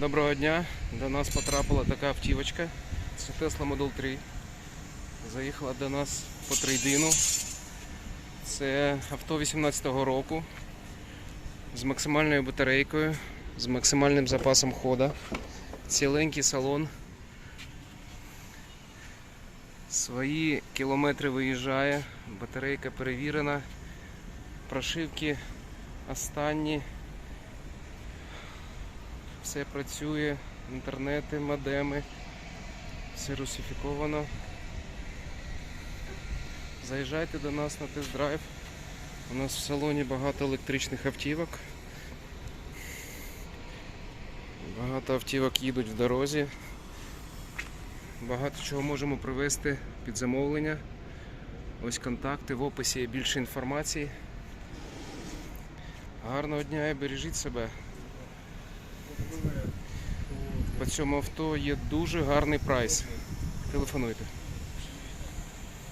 Доброго дня. До нас потрапила така автівочка. Це Tesla Model 3. Заїхала до нас по трейдину. Це авто 18-го року з максимальною батарейкою, з максимальним запасом хода. Ціленький салон. Свої кілометри виїжджає, батарейка перевірена, прошивки останні. Все працює, інтернети, модеми, все русифіковано. Заїжджайте до нас на тест-драйв. У нас в салоні багато електричних автівок. Багато автівок їдуть в дорозі. Багато чого можемо привезти під замовлення. Ось контакти, в описі є більше інформації. Гарного дня і бережіть себе. По цьому авто є дуже гарний прайс. Телефонуйте.